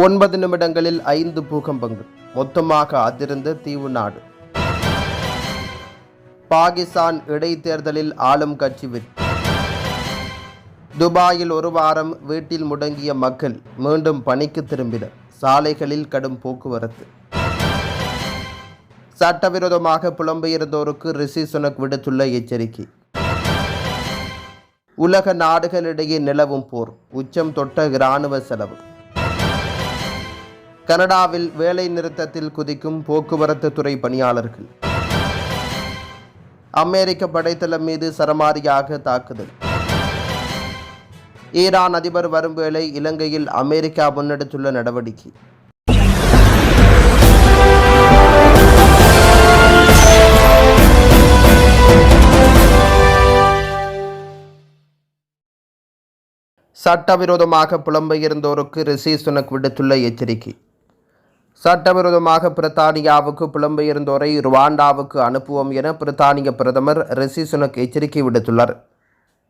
ஒன்பது நிமிடங்களில் ஐந்து பூகம்பங்கள் மொத்தமாக அதிர்ந்த தீவு நாடு. பாகிஸ்தான் இடைத்தேர்தலில் ஆளும் கட்சி வெற்றி. துபாயில் ஒரு வாரம் வீட்டில் முடங்கிய மக்கள் மீண்டும் பணிக்கு திரும்பினர் சாலைகளில் கடும் போக்குவரத்து. சட்டவிரோதமாக புலம்பெயர்ந்தோருக்கு ரிஷி சுனக் விடுத்துள்ள எச்சரிக்கை. உலக நாடுகளிடையே நிலவும் போர். உச்சம் தொட்ட இராணுவ செலவு. கனடாவில் வேலை நிறுத்தத்தில் குதிக்கும் போக்குவரத்து துறை பணியாளர்கள். அமெரிக்க படைத்தளம் மீது சரமாரியாக தாக்குதல். ஈரான் அதிபர் வரும் வேளை இலங்கையில் அமெரிக்கா முன்னெடுத்துள்ள நடவடிக்கை. சட்டவிரோதமாக புலம்பெயர்ந்தோருக்கு ரிஷி சுனக் விடுத்துள்ள எச்சரிக்கை. சட்டவிரோதமாக பிரித்தானியாவுக்கு புலம்பெயர்ந்தோரை ருவாண்டாவுக்கு அனுப்புவோம் என பிரித்தானிய பிரதமர் ரிஷி சுனக் எச்சரிக்கை விடுத்துள்ளார்.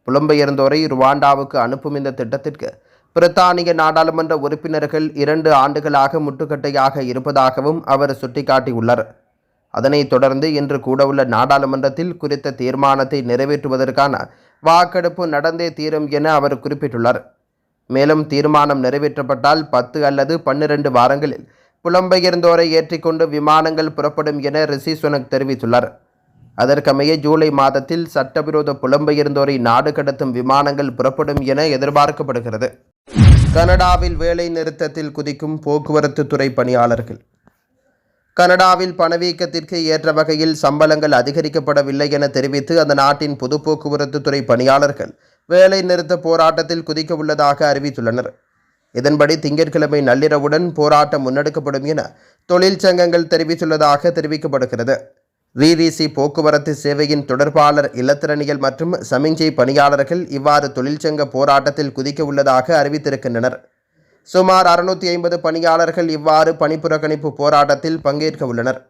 புலம்பெயர்ந்தோரை ருவாண்டாவுக்கு அனுப்பும் இந்த திட்டத்திற்கு பிரித்தானிய நாடாளுமன்ற உறுப்பினர்கள் இரண்டு ஆண்டுகளாக முட்டுக்கட்டையாக இருப்பதாகவும் அவர் சுட்டிக்காட்டியுள்ளார். அதனைத் தொடர்ந்து இன்று கூடவுள்ள நாடாளுமன்றத்தில் குறித்த தீர்மானத்தை நிறைவேற்றுவதற்கான வாக்கெடுப்பு நடந்தே தீரும் என அவர் குறிப்பிட்டுள்ளார். மேலும் தீர்மானம் நிறைவேற்றப்பட்டால் பத்து அல்லது பன்னிரண்டு வாரங்களில் புலம்பெயர்ந்தோரை ஏற்றிக்கொண்டு விமானங்கள் புறப்படும் என ரிஷி சுனக் தெரிவித்துள்ளார். அதற்கமைய ஜூலை மாதத்தில் சட்டவிரோத புலம்பெயர்ந்தோரை நாடு கடத்தும் விமானங்கள் புறப்படும் என எதிர்பார்க்கப்படுகிறது. கனடாவில் வேலை நிறுத்தத்தில் குதிக்கும் போக்குவரத்து துறை பணியாளர்கள். கனடாவில் பணவீக்கத்திற்கு ஏற்ற வகையில் சம்பளங்கள் அதிகரிக்கப்படவில்லை என தெரிவித்து அந்த நாட்டின் பொது போக்குவரத்து துறை பணியாளர்கள் வேலை நிறுத்த போராட்டத்தில் குதிக்க உள்ளதாக அறிவித்துள்ளனர். இதன்படி திங்கட்கிழமை நள்ளிரவுடன் போராட்டம் முன்னெடுக்கப்படும் என தொழிற்சங்கங்கள் தெரிவித்துள்ளதாக தெரிவிக்கப்படுகிறது. ரிரிசி போக்குவரத்து சேவையின் தொடர்பாளர் இலத்திரனியல் மற்றும் சமிஞ்சை பணியாளர்கள் இவ்வாறு தொழிற்சங்க போராட்டத்தில் குதிக்க உள்ளதாக அறிவித்திருக்கின்றனர். சுமார் அறுநூத்தி ஐம்பது பணியாளர்கள் இவ்வாறு பணிப்புறக்கணிப்பு போராட்டத்தில் பங்கேற்க உள்ளனர்.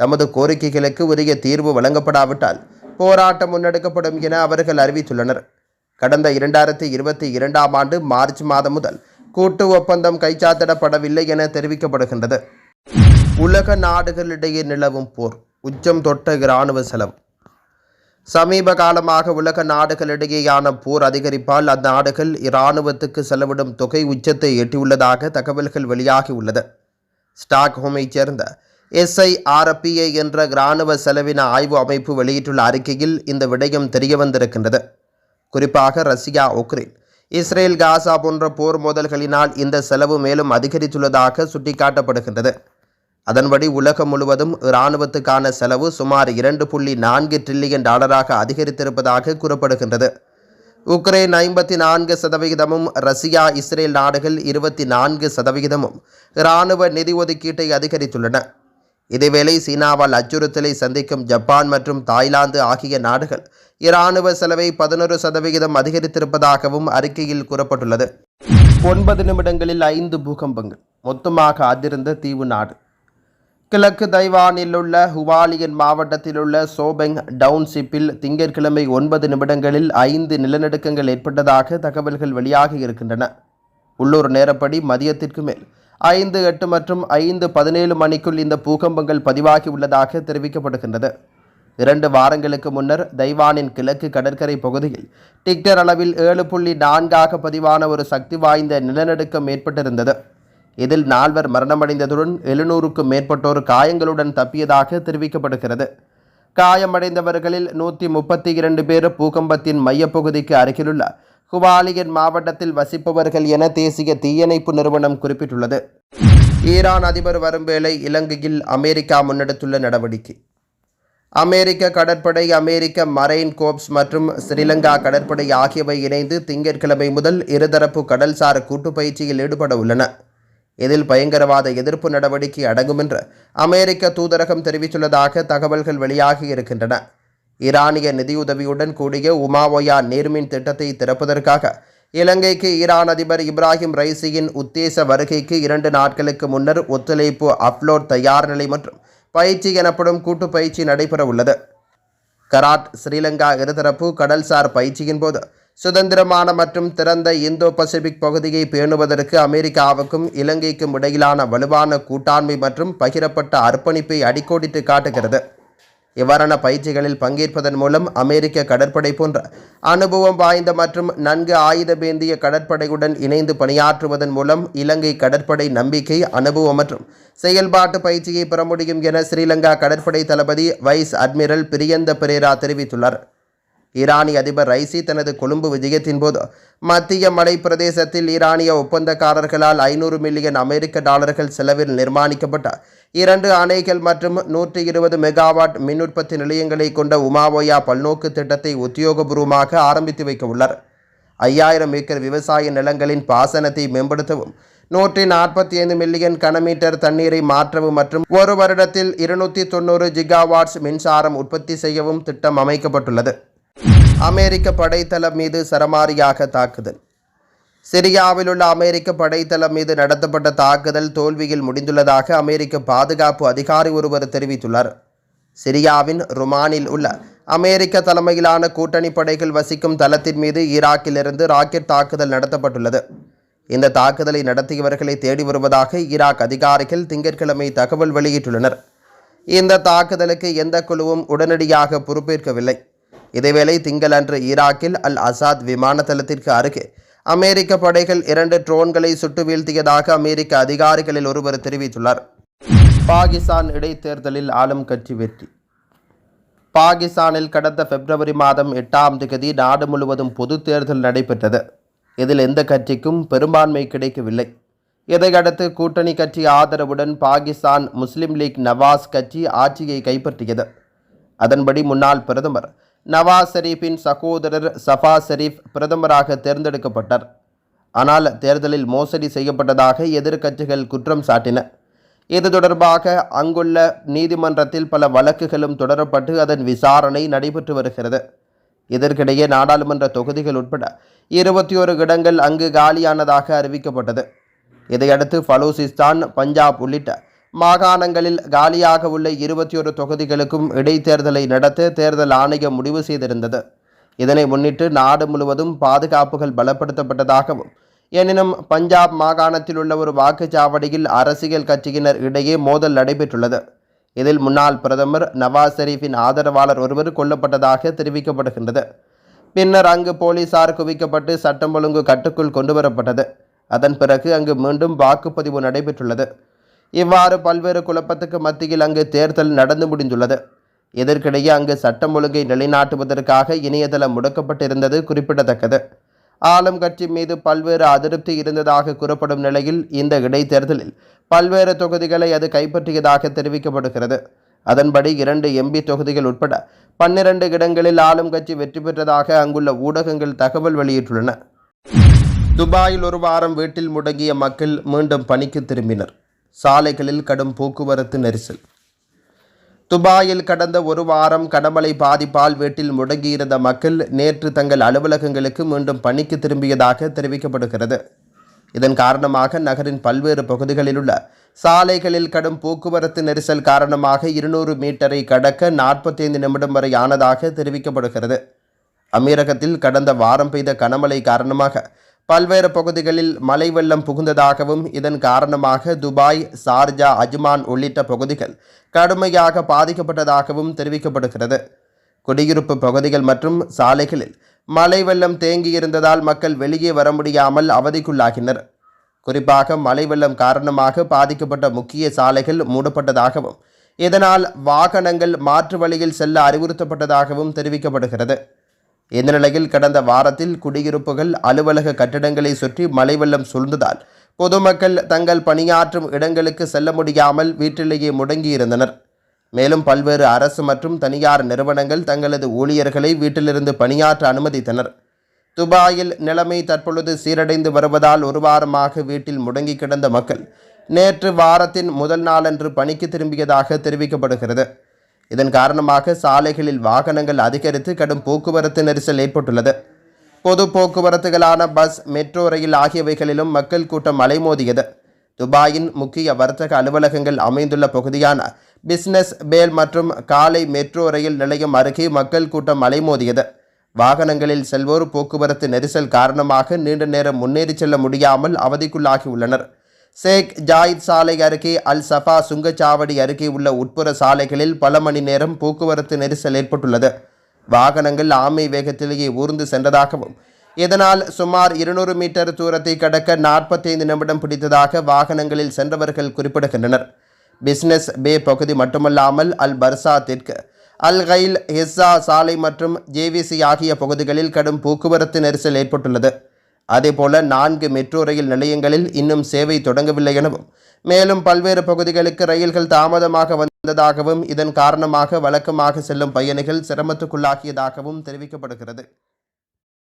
தமது கோரிக்கைகளுக்கு உரிய தீர்வு வழங்கப்படாவிட்டால் போராட்டம் முன்னெடுக்கப்படும் என அவர்கள் அறிவித்துள்ளனர். கடந்த இரண்டாயிரத்தி இருபத்தி இரண்டாம் ஆண்டு மார்ச் மாதம் முதல் கூட்டு ஒப்பந்தம் கைச்சாத்திடப்படவில்லை என தெரிவிக்கப்படுகின்றது. உலக நாடுகளிடையே நிலவும் போர். உச்சம் தொட்ட இராணுவ செலவு. சமீப காலமாக உலக நாடுகளிடையேயான போர் அதிகரிப்பால் அந்நாடுகள் இராணுவத்துக்கு செலவிடும் தொகை உச்சத்தை எட்டியுள்ளதாக தகவல்கள் வெளியாகியுள்ளது. ஸ்டாக்ஹோமைச் சேர்ந்த எஸ்ஐஆர்பிஐ என்ற இராணுவ செலவின ஆய்வு அமைப்பு வெளியிட்டுள்ள அறிக்கையில் இந்த விடயம் தெரியவந்திருக்கின்றது. குறிப்பாக ரஷ்யா உக்ரைன் இஸ்ரேல் காசா போன்ற போர் மோதல்களினால் இந்த செலவு மேலும் அதிகரித்துள்ளதாக சுட்டிக்காட்டப்படுகின்றது. அதன்படி உலகம் முழுவதும் இராணுவத்துக்கான செலவு சுமார் இரண்டு புள்ளி நான்கு டிரில்லியன் டாலராக அதிகரித்திருப்பதாக கூறப்படுகின்றது. உக்ரைன் ஐம்பத்தி நான்கு சதவிகிதமும் ரஷ்யா இஸ்ரேல் நாடுகள் இருபத்தி நான்கு சதவிகிதமும் இராணுவ நிதி ஒதுக்கீட்டை அதிகரித்துள்ளன. இதேவேளை சீனாவால் அச்சுறுத்தலை சந்திக்கும் ஜப்பான் மற்றும் தாய்லாந்து ஆகிய நாடுகள் இராணுவ செலவை பதினொரு சதவிகிதம் அதிகரித்திருப்பதாகவும் அறிக்கையில் கூறப்பட்டுள்ளது. ஒன்பது நிமிடங்களில் ஐந்து பூகம்பங்கள் மொத்தமாக அதிர்ந்த தீவு நாடு. கிழக்கு தைவானில் உள்ள ஹுவாலியன் மாவட்டத்தில் உள்ள சோபெங் டவுன்ஷிப்பில் திங்கட்கிழமை ஒன்பது நிமிடங்களில் ஐந்து நிலநடுக்கங்கள் ஏற்பட்டதாக தகவல்கள் வெளியாகி இருக்கின்றன. உள்ளூர் நேரப்படி மதியத்திற்கு மேல் ஐந்து எட்டு மற்றும் ஐந்து பதினேழு மணிக்குள் இந்த பூகம்பங்கள் பதிவாகி உள்ளதாக தெரிவிக்கப்படுகின்றது. இரண்டு வாரங்களுக்கு முன்னர் தைவானின் கிழக்கு கடற்கரை பகுதியில் டிக்டர் அளவில் ஏழு புள்ளி நான்காக பதிவான ஒரு சக்தி வாய்ந்த நிலநடுக்கம் ஏற்பட்டிருந்தது. இதில் நால்வர் மரணமடைந்ததுடன் எழுநூறுக்கும் மேற்பட்டோர் காயங்களுடன் தப்பியதாக தெரிவிக்கப்படுகிறது. காயமடைந்தவர்களில் நூற்றி முப்பத்தி இரண்டு பேர் பூகம்பத்தின் மையப்பகுதிக்கு அருகிலுள்ள ஹுவாலியன் மாவட்டத்தில் வசிப்பவர்கள் என தேசிய தீயணைப்பு நிறுவனம் குறிப்பிட்டுள்ளது. ஈரான் அதிபர் வரும் வேளை இலங்கையில் அமெரிக்கா முன்னெடுத்துள்ள நடவடிக்கை. அமெரிக்க கடற்படை அமெரிக்க மரைன் கோப்ஸ் மற்றும் ஸ்ரீலங்கா கடற்படை ஆகியவை இணைந்து திங்கட்கிழமை முதல் இருதரப்பு கடல்சார் கூட்டு பயிற்சியில் ஈடுபட உள்ளன. இதில் பயங்கரவாத எதிர்ப்பு நடவடிக்கை அடங்கும் என்று அமெரிக்க தூதரகம் தெரிவித்துள்ளதாக தகவல்கள் வெளியாகி இருக்கின்றன. ஈரானிய நிதியுதவியுடன் கூடிய உமாவோயா நீர்மின் திட்டத்தை திறப்பதற்காக இலங்கைக்கு ஈரான் அதிபர் இப்ராஹிம் ரைசியின் உத்தேச வருகைக்கு இரண்டு நாட்களுக்கு முன்னர் ஒத்துழைப்பு அப்லோட் தயார் நிலை மற்றும் பயிற்சி எனப்படும் கூட்டு பயிற்சி நடைபெற உள்ளது. கராட் ஸ்ரீலங்கா இருதரப்பு கடல்சார் பயிற்சியின் போது சுதந்திரமான மற்றும் திறந்த இந்தோ பசிபிக் பகுதியை பேணுவதற்கு அமெரிக்காவுக்கும் இலங்கைக்கும் இடையிலான வலுவான கூட்டாண்மை மற்றும் பகிரப்பட்ட அர்ப்பணிப்பை அடிக்கோடிட்டு காட்டுகிறது. இவ்வாறான பயிற்சிகளில் பங்கேற்பதன் மூலம் அமெரிக்க கடற்படை போன்ற அனுபவம் வாய்ந்த மற்றும் நன்கு ஆயுதமேந்திய கடற்படையுடன் இணைந்து பணியாற்றுவதன் மூலம் இலங்கை கடற்படை நம்பிக்கை அனுபவம் மற்றும் செயல்பாட்டு பயிற்சியை பெற முடியும் என ஸ்ரீலங்கா கடற்படை தளபதி வைஸ் அட்மிரல் பிரியந்த பெரேரா தெரிவித்துள்ளார். ஈரானிய அதிபர் ரைசி தனது கொழும்பு விஜயத்தின் போது மத்திய மலை பிரதேசத்தில் ஈரானிய ஒப்பந்தக்காரர்களால் ஐநூறு மில்லியன் அமெரிக்க டாலர்கள் செலவில் நிர்மாணிக்கப்பட்ட இரண்டு அணைகள் மற்றும் நூற்றி இருபது மெகாவாட் மின் உற்பத்தி நிலையங்களை கொண்ட உமாவோயா பல்நோக்கு திட்டத்தை உத்தியோகபூர்வமாக ஆரம்பித்து வைக்க உள்ளார் ஐயாயிரம் ஏக்கர் விவசாய நிலங்களின் பாசனத்தை மேம்படுத்தவும் நூற்றி நாற்பத்தி ஐந்து மில்லியன் கனமீட்டர் தண்ணீரை மாற்றவும் மற்றும் ஒரு வருடத்தில் இருநூற்றி தொண்ணூறு ஜிகாவாட்ஸ் மின்சாரம் உற்பத்தி செய்யவும் திட்டம் அமைக்கப்பட்டுள்ளது. அமெரிக்க படைத்தளம் மீது சரமாரியாக தாக்குதல். சிரியாவில் உள்ள அமெரிக்க படைத்தளம் மீது நடத்தப்பட்ட தாக்குதல் தோல்வியில் முடிந்துள்ளதாக அமெரிக்க பாதுகாப்பு அதிகாரி ஒருவர் தெரிவித்துள்ளார். சிரியாவின் ருமானில் உள்ள அமெரிக்க தலைமையிலான கூட்டணி படைகள் வசிக்கும் தளத்தின் மீது ஈராக்கிலிருந்து ராக்கெட் தாக்குதல் நடத்தப்பட்டுள்ளது. இந்த தாக்குதலை நடத்தியவர்களை தேடி வருவதாக ஈராக் அதிகாரிகள் திங்கட்கிழமை தகவல் வெளியிட்டுள்ளனர். இந்த தாக்குதலுக்கு எந்த குழுவும் உடனடியாக பொறுப்பேற்கவில்லை. இதேவேளை திங்களன்று ஈராக்கில் அல் அசாத் விமான தளத்திற்கு அருகே அமெரிக்க படைகள் இரண்டு ட்ரோன்களை சுட்டு வீழ்த்தியதாக அமெரிக்க அதிகாரிகளில் ஒருவர் தெரிவித்துள்ளார். பாகிஸ்தான் இடைத்தேர்தலில் ஆளும் கட்சி வெற்றி. பாகிஸ்தானில் கடந்த பிப்ரவரி மாதம் எட்டாம் தேதி நாடு முழுவதும் பொது தேர்தல் நடைபெற்றது. இதில் எந்த கட்சிக்கும் பெரும்பான்மை கிடைக்கவில்லை. இதையடுத்து கூட்டணி கட்சி ஆதரவுடன் பாகிஸ்தான் முஸ்லிம் லீக் நவாஸ் கட்சி ஆட்சியை கைப்பற்றியது. அதன்படி முன்னாள் பிரதமர் நவாஸ் ஷெரீஃபின் சகோதரர் சஃபா ஷெரீப் பிரதமராக தேர்ந்தெடுக்கப்பட்டார். ஆனால் தேர்தலில் மோசடி செய்யப்பட்டதாக எதிர்க்கட்சிகள் குற்றம் சாட்டின. இது தொடர்பாக அங்குள்ள நீதிமன்றத்தில் பல வழக்குகளும் தொடரப்பட்டு அதன் விசாரணை நடைபெற்று வருகிறது. இதற்கிடையே நாடாளுமன்ற தொகுதிகள் உட்பட இருபத்தி ஒரு இடங்கள் அங்கு காலியானதாக அறிவிக்கப்பட்டது. இதையடுத்து பலூசிஸ்தான் பஞ்சாப் உள்ளிட்ட மாகாணங்களில் காலியாக உள்ள இருபத்தி ஒரு தொகுதிகளுக்கும் இடைத்தேர்தலை நடத்த தேர்தல் ஆணையம் முடிவு செய்திருந்தது. இதனை முன்னிட்டு நாடு முழுவதும் பாதுகாப்புகள் பலப்படுத்தப்பட்டதாகவும் எனினும் பஞ்சாப் மாகாணத்தில் உள்ள ஒரு வாக்குச்சாவடியில் அரசியல் கட்சியினர் இடையே மோதல் நடைபெற்றுள்ளது. இதில் முன்னாள் பிரதமர் நவாஸ் ஷெரீஃபின் ஆதரவாளர் ஒருவர் கொல்லப்பட்டதாக தெரிவிக்கப்படுகின்றது. பின்னர் அங்கு போலீசார் குவிக்கப்பட்டு சட்டம் ஒழுங்கு கட்டுக்குள் கொண்டுவரப்பட்டது. அதன் பிறகு அங்கு மீண்டும் வாக்குப்பதிவு நடைபெற்றுள்ளது. இவ்வாறு பல்வேறு குழப்பத்துக்கு மத்தியில் அங்கு தேர்தல் நடந்து முடிந்துள்ளது. இதற்கிடையே அங்கு சட்டம் ஒழுங்கை நிலைநாட்டுவதற்காக இணையதளம் முடக்கப்பட்டிருந்தது குறிப்பிடத்தக்கது. ஆளும் கட்சி மீது பல்வேறு அதிருப்தி இருந்ததாக கூறப்படும் நிலையில் இந்த இடைத்தேர்தலில் பல்வேறு தொகுதிகளை அது கைப்பற்றியதாக தெரிவிக்கப்படுகிறது. அதன்படி இரண்டு எம்பி தொகுதிகள் உட்பட பன்னிரண்டு இடங்களில் ஆளும் கட்சி வெற்றி பெற்றதாக அங்குள்ள ஊடகங்கள் தகவல் வெளியிட்டுள்ளன. துபாயில் ஒரு வாரம் வீட்டில் முடங்கிய மக்கள் மீண்டும் பணிக்கு திரும்பினர். சாலைகளில் கடும் போக்குவரத்து நெரிசல். துபாயில் கடந்த ஒரு வாரம் கனமழை பாதிப்பால் வீட்டில் முடங்கியிருந்த மக்கள் நேற்று தங்கள் அலுவலகங்களுக்கு மீண்டும் பணிக்கு திரும்பியதாக தெரிவிக்கப்படுகிறது. இதன் காரணமாக நகரின் பல்வேறு பகுதிகளில் உள்ள சாலைகளில் கடும் போக்குவரத்து நெரிசல் காரணமாக இருநூறு மீட்டரை கடக்க நாற்பத்தைந்து நிமிடம் வரை ஆனதாக தெரிவிக்கப்படுகிறது. அமீரகத்தில் கடந்த வாரம் பெய்த கனமழை காரணமாக பல்வேறு பகுதிகளில் மழை வெள்ளம் புகுந்ததாகவும் இதன் காரணமாக துபாய் சார்ஜா அஜ்மான் உள்ளிட்ட பகுதிகள் கடுமையாக பாதிக்கப்பட்டதாகவும் தெரிவிக்கப்படுகிறது. குடியிருப்பு பகுதிகள் மற்றும் சாலைகளில் மழை வெள்ளம் தேங்கியிருந்ததால் மக்கள் வெளியே வர முடியாமல் அவதிக்குள்ளாகினர். குறிப்பாக மழை வெள்ளம் காரணமாக பாதிக்கப்பட்ட முக்கிய சாலைகள் மூடப்பட்டதாகவும் இதனால் வாகனங்கள் மாற்று வழியில் செல்ல அறிவுறுத்தப்பட்டதாகவும் தெரிவிக்கப்படுகிறது. இந்த நிலையில் கடந்த வாரத்தில் குடியிருப்புகள் அலுவலக கட்டிடங்களை சுற்றி மழை வெள்ளம் சூழ்ந்ததால் பொதுமக்கள் தங்கள் பணியாற்றும் இடங்களுக்கு செல்ல முடியாமல் வீட்டிலேயே முடங்கியிருந்தனர். மேலும் பல்வேறு அரசு மற்றும் தனியார் நிறுவனங்கள் தங்களது ஊழியர்களை வீட்டிலிருந்து பணியாற்ற அனுமதித்தனர். துபாயில் நிலைமை தற்பொழுது சீரடைந்து வருவதால் ஒரு வாரமாக வீட்டில் முடங்கி கிடந்த மக்கள் நேற்று வாரத்தின் முதல் நாளன்று பணிக்கு திரும்பியதாக தெரிவிக்கப்படுகிறது. இதன் காரணமாக சாலைகளில் வாகனங்கள் அதிகரித்து கடும் போக்குவரத்து நெரிசல் ஏற்பட்டுள்ளது. பொது போக்குவரத்துகளான பஸ் மெட்ரோ ரயில் ஆகியவைகளிலும் மக்கள் கூட்டம் அலைமோதியது. துபாயின் முக்கிய வர்த்தக அலுவலகங்கள் அமைந்துள்ள பகுதியான பிஸ்னஸ் பேல் மற்றும் காலை மெட்ரோ ரயில் நிலையம் அருகே மக்கள் கூட்டம் அலைமோதியது. வாகனங்களில் செல்வோர் போக்குவரத்து நெரிசல் காரணமாக நீண்ட நேரம் முன்னேறி செல்ல முடியாமல் அவதிக்குள்ளாகியுள்ளனர். சேக் ஜாயித் சாலை அருகே அல் சஃபா சுங்கச்சாவடி அருகே உள்ள உட்புற சாலைகளில் பல மணி நேரம் போக்குவரத்து நெரிசல் ஏற்பட்டுள்ளது. வாகனங்கள் ஆமை வேகத்திலேயே ஊர்ந்து சென்றதாகவும் இதனால் சுமார் இருநூறு மீட்டர் தூரத்தை கடக்க நாற்பத்தைந்து நிமிடம் பிடித்ததாக வாகனங்களில் சென்றவர்கள் குறிப்பிடுகின்றனர். பிஸ்னஸ் பே பகுதி மட்டுமல்லாமல் அல் பர்சா தெற்கு அல் கைல் ஹிஸ்ஸா சாலை மற்றும் ஜேவிசி ஆகிய பகுதிகளில் கடும் போக்குவரத்து நெரிசல் ஏற்பட்டுள்ளது. அதேபோல நான்கு மெட்ரோ ரயில் நிலையங்களில் இன்னும் சேவை தொடங்கவில்லை எனவும் மேலும் பல்வேறு பகுதிகளுக்கு ரயில்கள் தாமதமாக வந்ததாகவும் இதன் காரணமாக வழக்கமாக செல்லும் பயணிகள் சிரமத்துக்குள்ளாகியதாகவும் தெரிவிக்கப்படுகிறது.